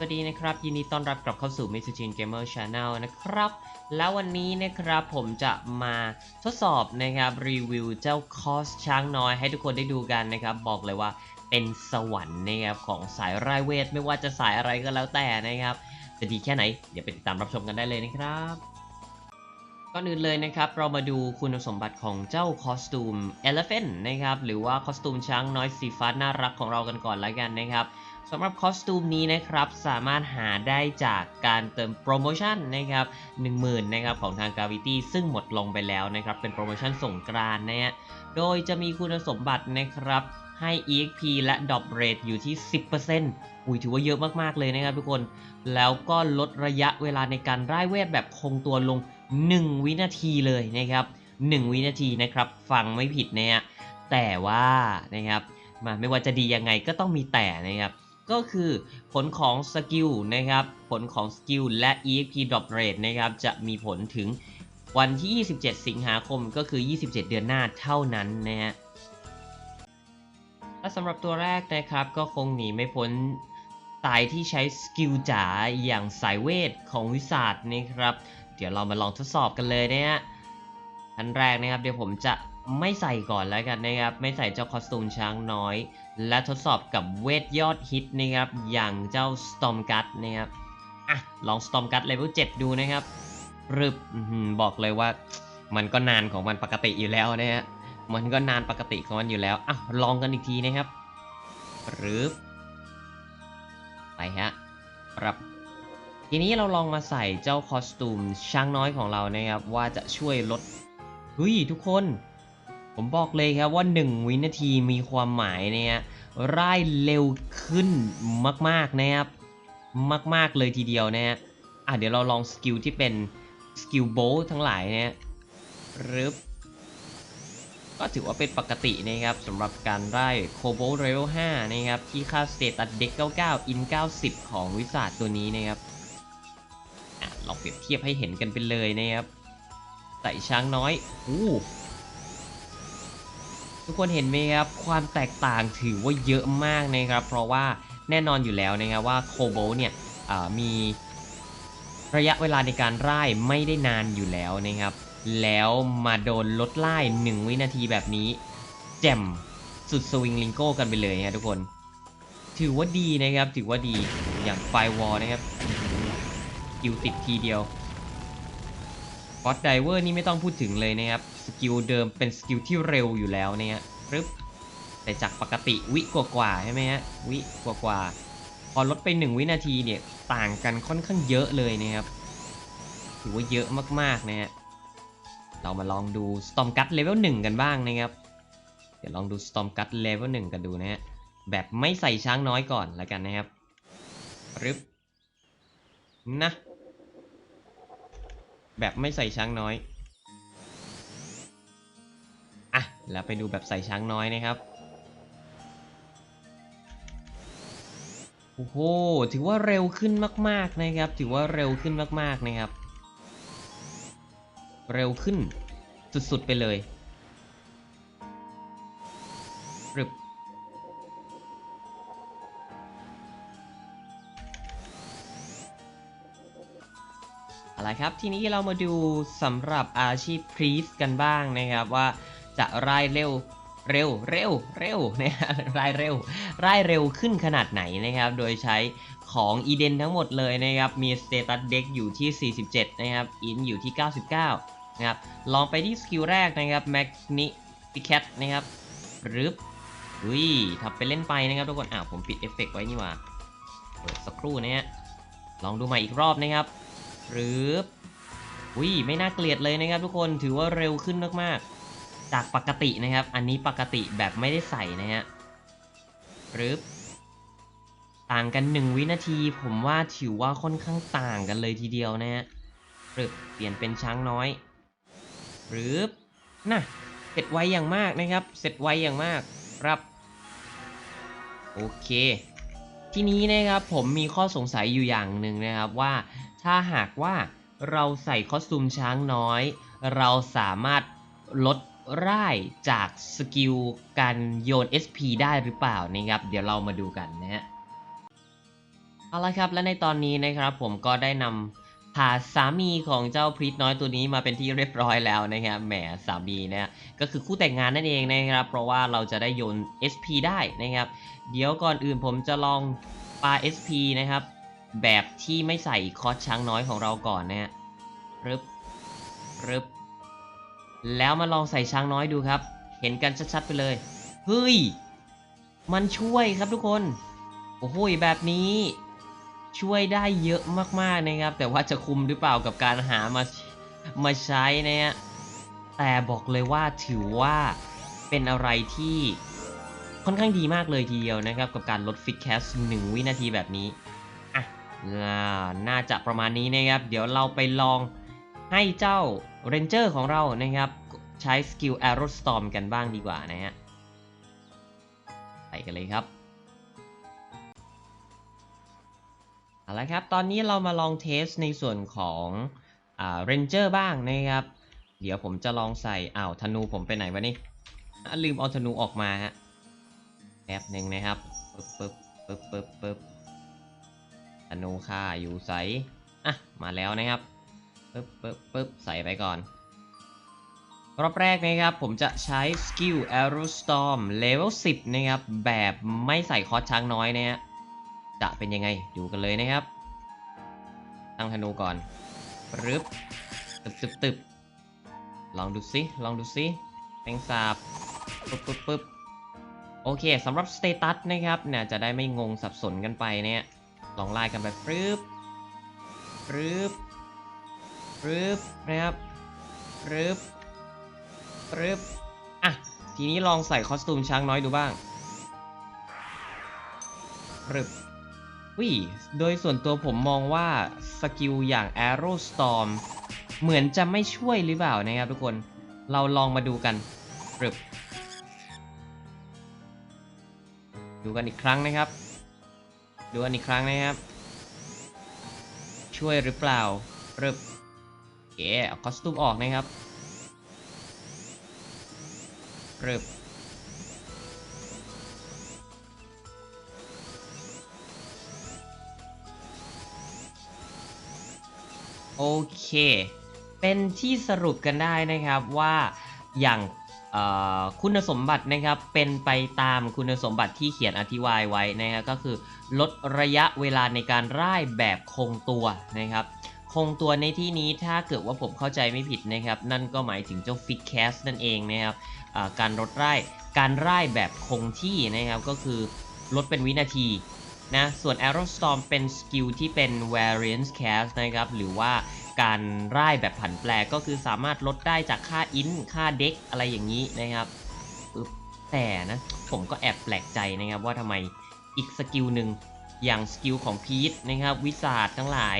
สวัสดีนะครับ ยินดีต้อนรับกลับเข้าสู่ m r j i n Gamer Channel นะครับ แล้ววันนี้นะครับผมจะมาทดสอบนะครับรีวิวเจ้าคอสช้างน้อยให้ทุกคนได้ดูกันนะครับ บอกเลยว่าเป็นสวรรค์นะครับของสายรายเวท ไม่ว่าจะสายอะไรก็แล้วแต่นะครับ จะดีแค่ไหน เดี๋ยวไปติดตามรับชมกันได้เลยนะครับก่อนอื่นเลยนะครับเรามาดูคุณสมบัติของเจ้าคอสตูม Elephant นะครับหรือว่าคอสตูมช้างน้อยสีฟ้าน่ารักของเรากันก่อนแล้วกันนะครับ สำหรับคอสตูมนี้นะครับ สามารถหาได้จากการเติมโปรโมชั่นนะครับ10,000นะครับของทาง Gravity ซึ่งหมดลงไปแล้วนะครับ เป็นโปรโมชั่นส่งกรานนะฮะโดยจะมีคุณสมบัตินะครับให้ EXP และ Drop Rate อยู่ที่ 10%อุ้ยถือว่าเยอะมาก ๆ เลยนะครับทุกคน แล้วก็ลดระยะเวลาในการร่ายเวทแบบคงตัวลง 1 วินาทีเลยนะครับ 1 วินาทีนะครับ ฟังไม่ผิดนะฮะแต่ว่านะครับมาไม่ว่าจะดียังไงก็ต้องมีแต่นะครับ ก็คือผลของสกิลนะครับ ผลของสกิลและ EXP drop rate นะครับจะมีผลถึงวันที่ 27 สิงหาคมก็คือ 27 เดือนหน้าเท่านั้นนะฮะและสำหรับตัวแรกนะครับก็คงหนีไม่พ้นสายที่ใช้สกิลจ๋าอย่างสายเวทของวิสาดนะครับ เดี๋ยวเรามาลองทดสอบกันเลยนะฮะอันแรกนะครับเดี๋ยวผมจะ ไม่ใส่ก่อนแล้วกันนะครับ ไม่ใส่เจ้าคอสตูมช้างน้อย และทดสอบกับเวทยอดฮิตนะครับ อย่างเจ้า Storm Guard นะครับ อะ ลอง Storm Guard Level 7ดูนะครับรึบบอกเลยว่า มันก็นานของมันปกติอยู่แล้วนะฮะ มันก็นานปกติของมันอยู่แล้ว อะ ลองกันอีกทีนะครับรึบไปฮะครับทีนี้เราลองมาใส่เจ้าคอสตูมช้างน้อยของเรานะครับ ว่าจะช่วยลดเฮ้ยทุกคน ผมบอกเลยครับว่า 1 วินาทีมีความหมายเนี่ยร่ายเร็วขึ้นมากๆนะครับ มากๆเลยทีเดียวนะฮะอะเดี๋ยวเราลองสกิลที่เป็นสกิลโบลทั้งหลายนี่ยรึบก็ถือว่าเป็นปกตินะครับสำหรับการไล่โคโบเรล5นะครับ ที่ค่าสเตตัสเด็ก99 อิน 90 ของวิสาตัวนี้นะครับอะลองเปรียบเทียบให้เห็นกันไปเลยนะครับใส่ช้างน้อย อู้ ทุกคนเห็นไหมครับ ความแตกต่างถือว่าเยอะมากนะครับ เพราะว่าแน่นอนอยู่แล้วนะครับว่าโคโบเนี่ยมีระยะเวลาในการร่ายไม่ได้นานอยู่แล้วนะครับ แล้วมาโดนลดไล่1วินาทีแบบนี้ แจ่มสุดสวิงลิงโก้กันไปเลยนะทุกคน ถือว่าดีนะครับ ถือว่าดีอย่างไฟวอลนะครับกิวติดทีเดียวฟอสไดเวอร์นี่ไม่ต้องพูดถึงเลยนะครับ สกิลเดิมเป็นสกิลที่เร็วอยู่แล้วเนี่ยปึ๊บแต่จากปกติวิกว่าๆใช่ไหมฮะวิกว่าๆพอลดไป 1 วินาทีเนี่ยต่างกันค่อนข้างเยอะเลยนะครับถือว่าเยอะมากๆนะฮะเรามาลองดู Storm Guard Level 1กันบ้างนะครับ เดี๋ยวลองดู Storm Guard Level 1กันดูนะฮะแบบไม่ใส่ช้างน้อยก่อนแล้วกันนะครับปึ๊บนะแบบไม่ใส่ช้างน้อย แล้วไปดูแบบใส่ช้างน้อยนะครับ โอ้โห ถือว่าเร็วขึ้นมากๆนะครับ ถือว่าเร็วขึ้นมากๆนะครับ เร็วขึ้นสุดๆไปเลยรึบอาละครับ ทีนี้เรามาดูสำหรับอาชีพพรีสกันบ้างนะครับว่า จะรายเร็วเร็วเร็วเร็วนะฮะรายเร็วรายเร็วขึ้นขนาดไหนนะครับ โดยใช้ของอีเดนทั้งหมดเลยนะครับ มีสเตตัสเด็กอยู่ที่ 47 นะครับ อินอยู่ที่ 99 นะครับ ลองไปที่สกิลแรกนะครับแมกนิฟิแคทนะครับรึบอุ้ยทำไปเล่นไปนะครับทุกคนอ้าวผมปิดเอฟเฟกต์ไว้นี่ว่าเปิดสักครู่นะฮะลองดูใหม่อีกรอบนะครับหรืออุ้ยไม่น่าเกลียดเลยนะครับทุกคนถือว่าเร็วขึ้นมากๆ จากปกตินะครับ อันนี้ปกติแบบไม่ได้ใส่นะฮะหรือต่างกัน 1 วินาที ผมว่าถือว่าค่อนข้างต่างกันเลยทีเดียวนะฮะหรือเปลี่ยนเป็นช้างน้อย หรือน่ะเสร็จไวอย่างมากนะครับ เสร็จไวอย่างมากครับโอเคทีนี้นะครับผมมีข้อสงสัยอยู่อย่างหนึ่งนะครับว่าถ้าหากว่าเราใส่คอสตูมช้างน้อย เราสามารถลด ร่ายจากสกิลการโยน SP ได้หรือเปล่านะครับ เดี๋ยวเรามาดูกันนะฮะเอาละครับและในตอนนี้นะครับผมก็ได้นำพาสามีของเจ้าพริตน้อยตัวนี้มาเป็นที่เรียบร้อยแล้วนะครับแหมสามีเนี่ยก็คือคู่แต่งงานนั่นเองนะครับ เพราะว่าเราจะได้โยน SP ได้นะครับ เดี๋ยวก่อนอื่นผมจะลองปา SP นะครับ แบบที่ไม่ใส่คอสช้างน้อยของเราก่อนนะฮะรึบรึบ แล้วมาลองใส่ช้างน้อยดูครับ เห็นกันชัดๆไปเลย เฮ้ย มันช่วยครับทุกคน โอ้โหแบบนี้ช่วยได้เยอะมากๆนะครับ แต่ว่าจะคุมหรือเปล่ากับการหามามาใช้นะฮะแต่บอกเลยว่าถือว่าเป็นอะไรที่ค่อนข้างดีมากเลยทีเดียวนะครับ กับการลดฟิตแคสหนึ่งวินาทีแบบนี้อะน่าจะประมาณนี้นะครับ เดี๋ยวเราไปลองให้เจ้า เรนเจอร์ของเรานะครับใช้สกิล Arrow Storm กันบ้างดีกว่านะฮะไปกันเลยครับเอาละครับ ตอนนี้เรามาลองเทสในส่วนของเรนเจอร์บ้างนะครับ เดี๋ยวผมจะลองใส่อ้าวธนูผมไปไหนวะนี่ลืมเอาธนูออกมาฮะแป๊บหนึ่งนะครับปึ๊บปึ๊บปึ๊บปึ๊บปึ๊บธนูค่าอยู่ใสอะมาแล้วนะครับ ปึ๊บปึ๊บปึ๊บใส่ไปก่อน รอบแรกนะครับ ผมจะใช้สกิล Arrow Storm Level 10 นะครับ แบบไม่ใส่คอสช้างน้อยนะฮะจะเป็นยังไงดูกันเลยนะครับ ตั้งธนูก่อนรึบตึบตึบตึบลองดูซิลองดูซิแมงสาบปึ๊บปึ๊บปึ๊บโอเคสำหรับสเตตัสนะครับเนี่ยจะได้ไม่งงสับสนกันไปเนี่ยลองไล่กันไปปึ๊บปึ๊บ ปึ๊บนะครับปึ๊บปึ๊บอะ ทีนี้ลองใส่คอสตูมช้างน้อยดูบ้างปึ๊บวิโดยส่วนตัวผมมองว่า สกิลอย่าง Arrow Storm เหมือนจะไม่ช่วยหรือเปล่านะครับทุกคน เราลองมาดูกันปึ๊บดูกันอีกครั้งนะครับ ดูกันอีกครั้งนะครับ ช่วยหรือเปล่าปึ๊บ เคเอาคอสตูมออกนะครับเริ่มโอเค เป็นที่สรุปกันได้นะครับว่าอย่างคุณสมบัตินะครับเป็นไปตามคุณสมบัติที่เขียนอธิบายไว้นะครับก็คือลดระยะเวลาในการร่ายแบบคงตัวนะครับ คงตัวในที่นี้ถ้าเกิดว่าผมเข้าใจไม่ผิดนะครับ นั่นก็หมายถึงเจ้า Fit Cast นั่นเองนะครับการลดไร่การไร่แบบคงที่นะครับก็คือลดเป็นวินาทีนะส่วน Arrow Storm เป็นสกิลที่เป็น Variance Cast นะครับหรือว่าการไร่แบบผันแปรก็คือสามารถลดได้จากค่าอินค่าเด็กอะไรอย่างนี้นะครับปึ๊บแต่นะผมก็แอบแปลกใจนะครับว่าทำไมอีกสกิลหนึ่งอย่างสกิลของพีทนะครับวิสาดทั้งหลาย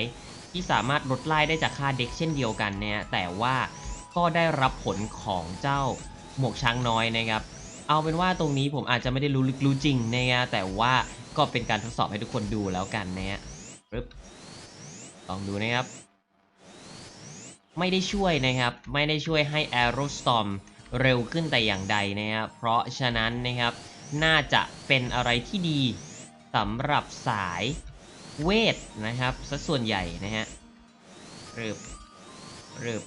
ที่สามารถลดไล่ได้จากค่าเด็กเช่นเดียวกันเนี่ยแต่ว่าก็ได้รับผลของเจ้าหมวกช้างน้อยนะครับ เอาเป็นว่าตรงนี้ผมอาจจะไม่ได้รู้ลึกรู้จริงนะฮะแต่ว่าก็เป็นการทดสอบให้ทุกคนดูแล้วกันนะฮะปึ๊บลองดูนะครับ ไม่ได้ช่วยนะครับ ไม่ได้ช่วยให้ Arrow Storm เร็วขึ้นแต่อย่างใดนะครับเพราะฉะนั้นนะครับ น่าจะเป็นอะไรที่ดีสำหรับสาย เวทนะครับซะส่วนใหญ่นะฮะรึบรึบ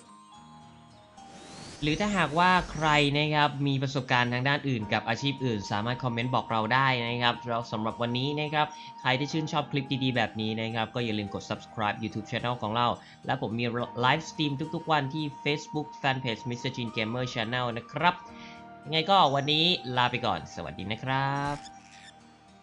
หรือถ้าหากว่าใครนะครับมีประสบการณ์ทางด้านอื่นกับอาชีพอื่น สามารถคอมเมนต์บอกเราได้นะครับเราสำหรับวันนี้นะครับใครที่ชื่นชอบคลิปดีๆ แบบนี้นะครับก็อย่าลืมกด subscribe YouTube Channel ของเรา และผมมีไลฟ์สตรีมทุกๆ วันที่ Facebook Fanpage Mr. Jin Gamer Channel นะครับยังไงก็วันนี้ลาไปก่อน สวัสดีนะครับ